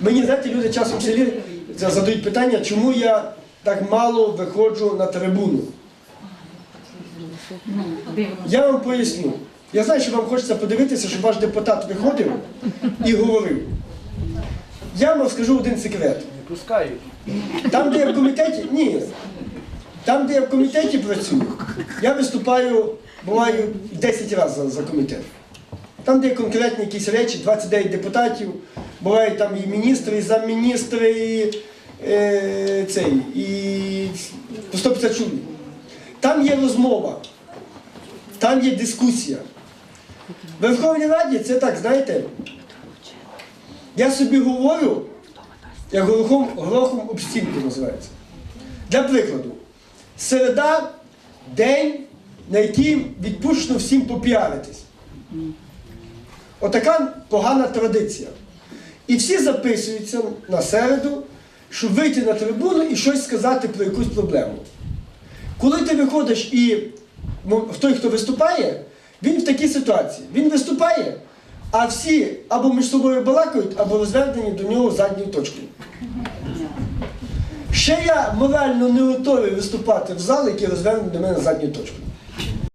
Мені, знаєте, люди часом в селі задають питання, чому я так мало виходжу на трибуну. Я вам поясню. Я знаю, що вам хочеться подивитися, щоб ваш депутат виходив і говорив. Я вам скажу один секрет. Не пускають. Там, де я в комітеті, ні. Там, де я в комітеті працюю, я виступаю, буваю 10 разів за, за комітет. Там, де є конкретні якісь речі, 29 депутатів, бувають там і міністри, і замміністри, і, е, цей, і по 150 чоловік. Там є розмова, там є дискусія. В Верховній Раді це так, знаєте, я собі говорю, як горохом, горохом об стінку називається. Для прикладу, середа день, на який відпущено всім попіаритись. Отака погана традиція. І всі записуються на середу, щоб вийти на трибуну і щось сказати про якусь проблему. Коли ти виходиш і ну, той, хто виступає, він в такій ситуації. Він виступає, а всі або між собою балакають, або розвернені до нього задньою точкою. Ще я морально не готовий виступати в зал, який розвернений до мене задньою точкою.